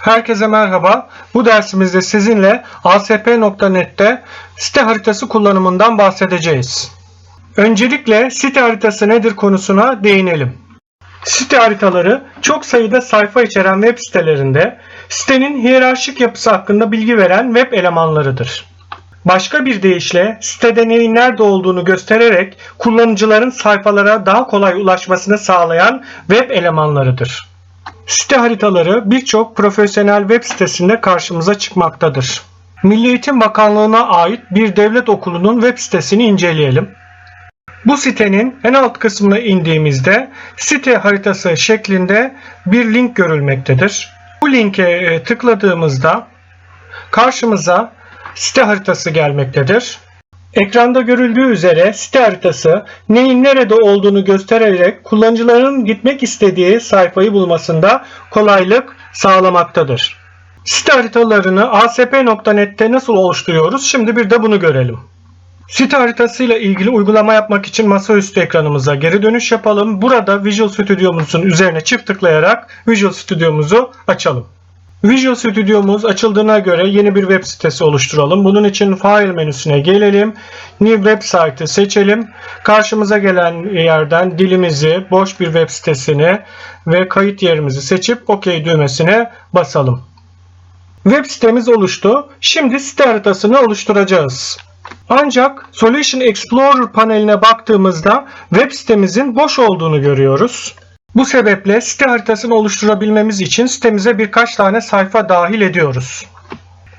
Herkese merhaba. Bu dersimizde sizinle asp.net'te site haritası kullanımından bahsedeceğiz. Öncelikle site haritası nedir konusuna değinelim. Site haritaları çok sayıda sayfa içeren web sitelerinde sitenin hiyerarşik yapısı hakkında bilgi veren web elemanlarıdır. Başka bir deyişle sitede neyin nerede olduğunu göstererek kullanıcıların sayfalara daha kolay ulaşmasını sağlayan web elemanlarıdır. Site haritaları birçok profesyonel web sitesinde karşımıza çıkmaktadır. Milli Eğitim Bakanlığı'na ait bir devlet okulunun web sitesini inceleyelim. Bu sitenin en alt kısmına indiğimizde site haritası şeklinde bir link görülmektedir. Bu linke e, tıkladığımızda karşımıza site haritası gelmektedir. Ekranda görüldüğü üzere site haritası neyin nerede olduğunu göstererek kullanıcıların gitmek istediği sayfayı bulmasında kolaylık sağlamaktadır. Site haritalarını asp.net'te nasıl oluşturuyoruz? Şimdi bir de bunu görelim. Site haritasıyla ilgili uygulama yapmak için masaüstü ekranımıza geri dönüş yapalım. Burada Visual Studio'muzun üzerine çift tıklayarak Visual Studio'muzu açalım. Visual Studio'muz açıldığına göre yeni bir web sitesi oluşturalım. Bunun için File menüsüne gelelim. New Website'ı seçelim. Karşımıza gelen yerden dilimizi, boş bir web sitesini ve kayıt yerimizi seçip OK düğmesine basalım. Web sitemiz oluştu. Şimdi site haritasını oluşturacağız. Ancak Solution Explorer paneline baktığımızda web sitemizin boş olduğunu görüyoruz. Bu sebeple site haritasını oluşturabilmemiz için sitemize birkaç tane sayfa dahil ediyoruz.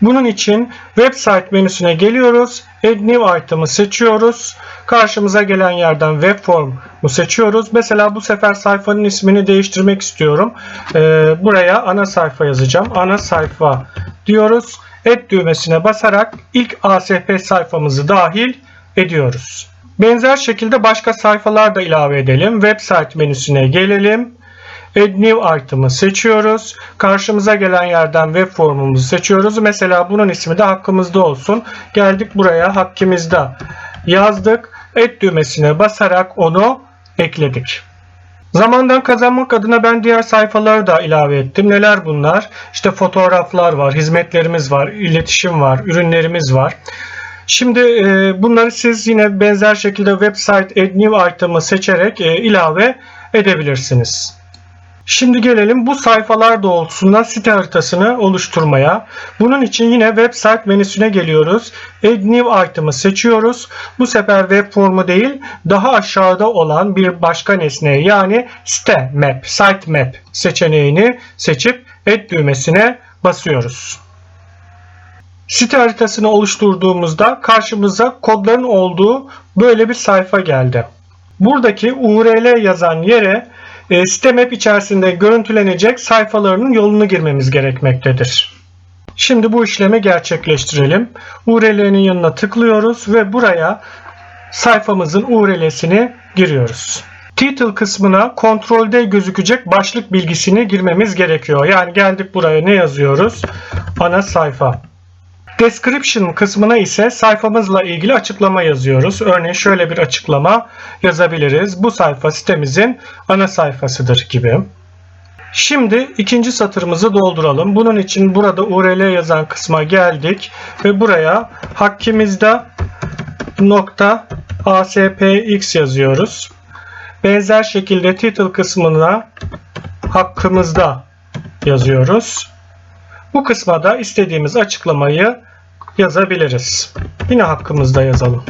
Bunun için website menüsüne geliyoruz. Add New Item'ı seçiyoruz. Karşımıza gelen yerden Web Form'u seçiyoruz. Mesela bu sefer sayfanın ismini değiştirmek istiyorum. Ee, buraya ana sayfa yazacağım. Ana sayfa diyoruz. Add düğmesine basarak ilk ASP sayfamızı dahil ediyoruz. Benzer şekilde başka sayfalar da ilave edelim. Website menüsüne gelelim. Add New Item'ı seçiyoruz. Karşımıza gelen yerden web formumuzu seçiyoruz. Mesela bunun ismi de hakkımızda olsun. Geldik buraya hakkımızda yazdık. Add düğmesine basarak onu ekledik. Zamandan kazanmak adına ben diğer sayfaları da ilave ettim. Neler bunlar? İşte fotoğraflar var, hizmetlerimiz var, iletişim var, ürünlerimiz var. Şimdi e, bunları siz yine benzer şekilde website add new item'ı seçerek e, ilave edebilirsiniz. Şimdi gelelim bu sayfalar doğrultusunda site haritasını oluşturmaya. Bunun için yine website menüsüne geliyoruz. Add new item'ı seçiyoruz. Bu sefer web formu değil daha aşağıda olan bir başka nesneye yani site map, site map seçeneğini seçip add düğmesine basıyoruz. Site haritasını oluşturduğumuzda karşımıza kodların olduğu böyle bir sayfa geldi. Buradaki URL yazan yere e, site map içerisinde görüntülenecek sayfalarının yolunu girmemiz gerekmektedir. Şimdi bu işlemi gerçekleştirelim. URL'nin yanına tıklıyoruz ve buraya sayfamızın URL'sini giriyoruz. Title kısmına Ctrl-D gözükecek başlık bilgisini girmemiz gerekiyor. Yani geldik buraya ne yazıyoruz? Ana sayfa. Description kısmına ise sayfamızla ilgili açıklama yazıyoruz. Örneğin şöyle bir açıklama yazabiliriz. Bu sayfa sitemizin ana sayfasıdır gibi. Şimdi ikinci satırımızı dolduralım. Bunun için burada URL yazan kısma geldik ve buraya hakkimizde nokta aspx yazıyoruz. Benzer şekilde title kısmına hakkımızda yazıyoruz. Bu kısma istediğimiz açıklamayı yazabiliriz. Yine hakkımızda yazalım.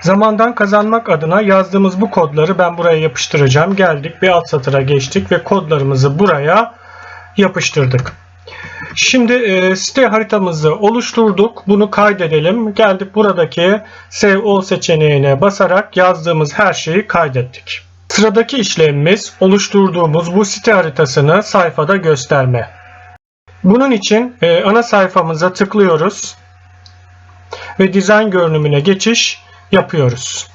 Zamandan kazanmak adına yazdığımız bu kodları ben buraya yapıştıracağım. Geldik bir alt satıra geçtik ve kodlarımızı buraya yapıştırdık. Şimdi e, site haritamızı oluşturduk. Bunu kaydedelim. Geldik buradaki Save All seçeneğine basarak yazdığımız her şeyi kaydettik. Sıradaki işlemimiz oluşturduğumuz bu site haritasını sayfada gösterme. Bunun için e, ana sayfamıza tıklıyoruz ve dizayn görünümüne geçiş yapıyoruz.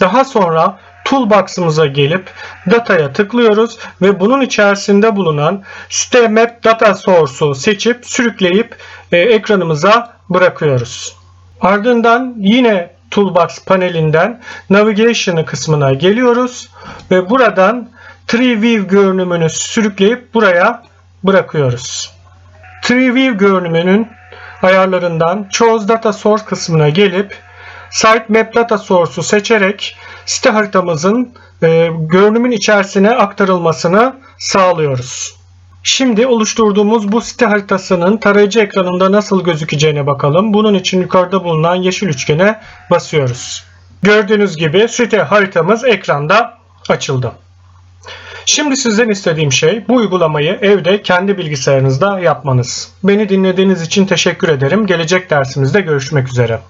Daha sonra Toolbox'ımıza gelip Data'ya tıklıyoruz ve bunun içerisinde bulunan Site Map Data Source'u seçip sürükleyip e, ekranımıza bırakıyoruz. Ardından yine Toolbox panelinden Navigation kısmına geliyoruz ve buradan Tree View görünümünü sürükleyip buraya bırakıyoruz. TreeView görünümünün ayarlarından Choose Data Source kısmına gelip Sitemap Data Source'u seçerek site haritamızın e, görünümün içerisine aktarılmasını sağlıyoruz. Şimdi oluşturduğumuz bu site haritasının tarayıcı ekranında nasıl gözükeceğine bakalım. Bunun için yukarıda bulunan yeşil üçgene basıyoruz. Gördüğünüz gibi site haritamız ekranda açıldı. Şimdi sizden istediğim şey bu uygulamayı evde kendi bilgisayarınızda yapmanız. Beni dinlediğiniz için teşekkür ederim. Gelecek dersimizde görüşmek üzere.